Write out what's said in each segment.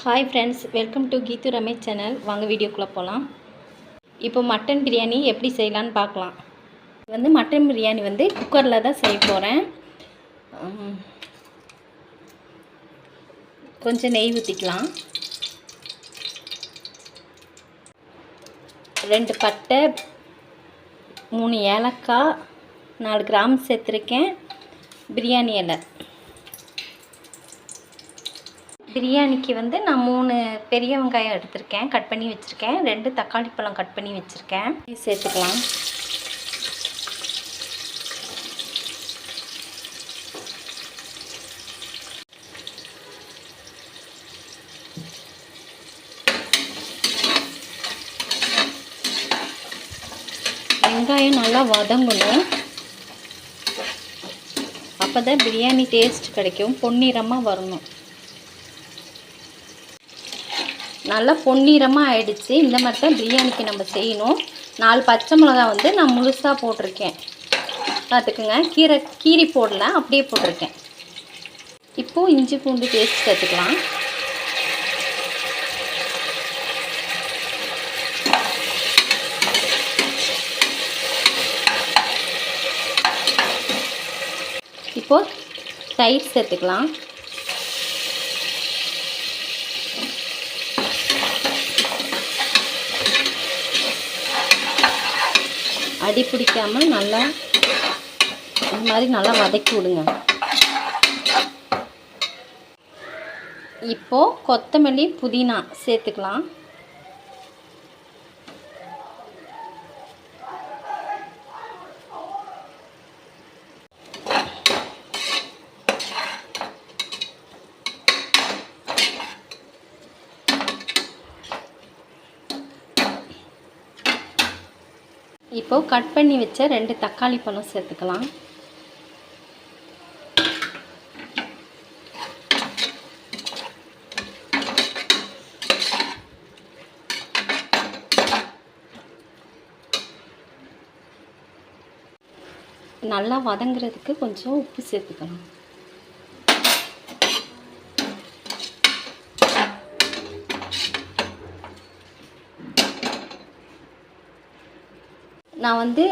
Hi friends welcome to கீத்து Ramesh channel வாங்க வீடியோக்குள்ளே போகலாம் இப்போ மட்டன் பிரியாணி எப்படி செய்யலான்னு பார்க்கலாம். வந்து மட்டன் பிரியாணி வந்து குக்கரில் தான் செய்ய போகிறேன் கொஞ்சம் நெய் ஊற்றிக்கலாம் ரெண்டு பட்டை மூணு ஏலக்காய் நாலு கிராம் சேர்த்துருக்கேன். பிரியாணி இலை. பிரியாணிக்கு வந்து நான் மூணு பெரிய வெங்காயம் எடுத்திருக்கேன். கட் பண்ணி வச்சுருக்கேன். ரெண்டு தக்காளி பழம் கட் பண்ணி வச்சுருக்கேன். சேர்த்துக்கலாம். வெங்காயம் நல்லா வதங்கணும். அப்போ தான் பிரியாணி டேஸ்ட் கிடைக்கும். பொன்னிறமாக வரணும். நல்லா பொன்னிறமாக ஆயிடுச்சு. இந்த மாதிரி தான் பிரியாணிக்கு நம்ம செய்யணும். நாலு பச்சை மிளகா வந்து நான் முழுசாக போட்டிருக்கேன். பார்த்துக்குங்க. கீரை கீரி போடல அப்படியே போட்டிருக்கேன். இப்போது இஞ்சி பூண்டு பேஸ்ட் சேர்த்துக்கலாம். இப்போது தயிர் சேர்த்துக்கலாம். அடி பிடிக்காமல் நல்லா இந்த மாதிரி நல்லா வதக்கி விடுங்க. இப்போது கொத்தமல்லி புதினா சேர்த்துக்கலாம். இப்போது கட் பண்ணி வச்ச ரெண்டு தக்காளி பழம் சேர்த்துக்கலாம். நல்லா வதங்குறதுக்கு கொஞ்சம் உப்பு சேர்த்துக்கலாம். நான் வந்து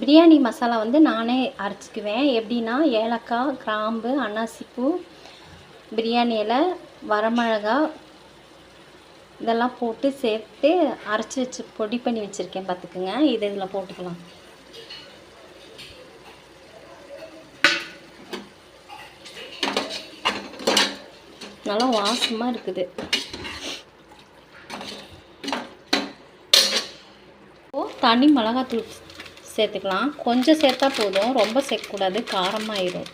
பிரியாணி மசாலா வந்து நானே அரைச்சிக்குவேன். எப்படின்னா ஏலக்காய் கிராம்பு அன்னாசிப்பூ பிரியாணி இலை வரமிளகா இதெல்லாம் போட்டு சேர்த்து அரைச்சி வச்சு பொடி பண்ணி வச்சுருக்கேன் பார்த்துக்குங்க. இது இதில் போட்டுக்கலாம். நல்லா வாசமாக இருக்குது இப்போது தனி மிளகாத்தூள் சேர்த்துக்கலாம். கொஞ்சம் சேர்த்தா போதும். ரொம்ப சேர்க்கக்கூடாது. காரமாயிடும்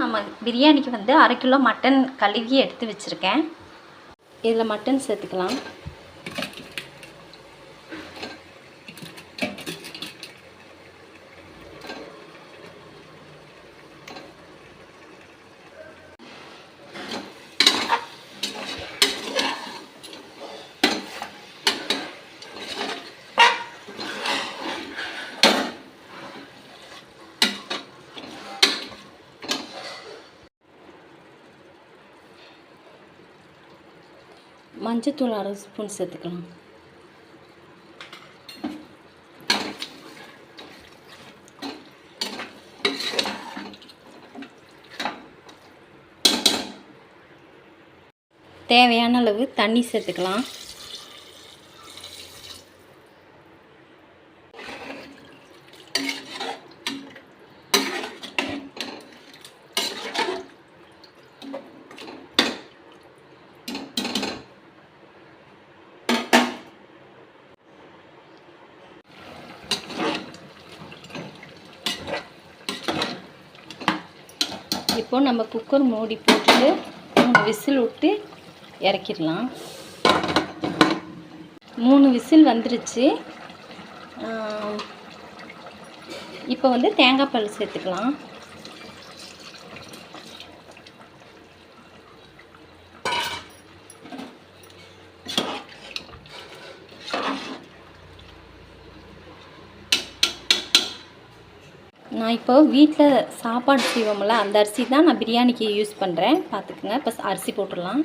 நம்ம பிரியாணிக்கு வந்து அரை கிலோ மட்டன் கழுவி எடுத்து வச்சுருக்கேன். இதில் மட்டன் சேர்த்துக்கலாம். மஞ்சத்தூள் அரை ஸ்பூன் சேர்த்துக்கலாம். தேவையான அளவு தண்ணி சேர்த்துக்கலாம். இப்போது நம்ம குக்கர் மூடி போட்டுட்டு மூணு விசில் விட்டு இறக்கிடலாம். மூணு விசில் வந்துருச்சு. இப்போ வந்து தேங்காய் பால் சேர்த்துக்கலாம். நான் இப்போ வீட்டில் சாப்பாடு செய்வோம்ல அந்த அரிசி தான் நான் பிரியாணிக்கு யூஸ் பண்ணுறேன் பார்த்துக்குங்க இப்போ அரிசி போட்டுடலாம்.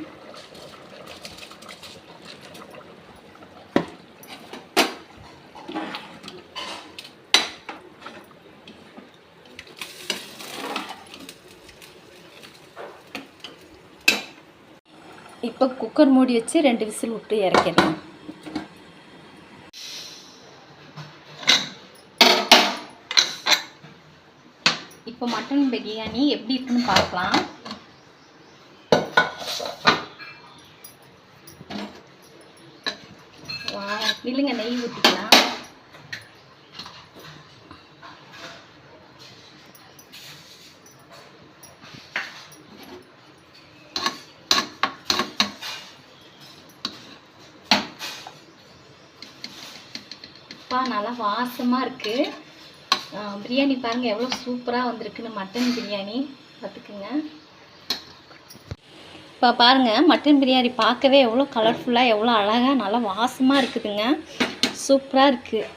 இப்போ குக்கர் மூடி வச்சு ரெண்டு விசில் விட்டு இறக்கிடலாம் இப்போ மட்டன் பிரியாணி எப்படி இருக்குன்னு பார்க்கலாம். வா இல்லைங்க நெய் ஊற்றிக்கலாம் அப்பா நல்லா வாசமாக இருக்குது பிரியாணி பாருங்கள் எவ்வளோ சூப்பராக வந்திருக்குன்னு மட்டன் பிரியாணி. பார்த்துக்குங்க. இப்போ பாருங்கள் மட்டன் பிரியாணி பார்க்கவே எவ்வளோ கலர்ஃபுல்லாக எவ்வளோ அழகாக நல்லா வாசமாக இருக்குதுங்க. சூப்பராக இருக்குது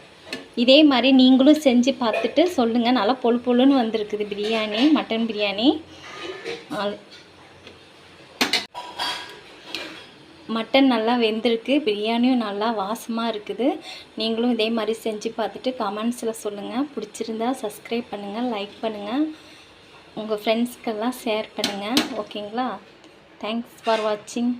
இதே மாதிரி நீங்களும் செஞ்சு பார்த்துட்டு சொல்லுங்கள் நல்லா பொழு பொழுன்னு வந்திருக்குது பிரியாணி மட்டன் பிரியாணி. மட்டன் நல்லா வெந்திருக்கு பிரியாணியும் நல்லா வாசமாக இருக்குது. நீங்களும் இதே மாதிரி செஞ்சு பார்த்துட்டு கமெண்ட்ஸில் சொல்லுங்கள் பிடிச்சிருந்தா சப்ஸ்கிரைப் பண்ணுங்கள் லைக் பண்ணுங்கள் உங்கள் ஃப்ரெண்ட்ஸ்க்கெல்லாம் ஷேர் பண்ணுங்கள் ஓகேங்களா தேங்க்ஸ் ஃபார் வாட்சிங்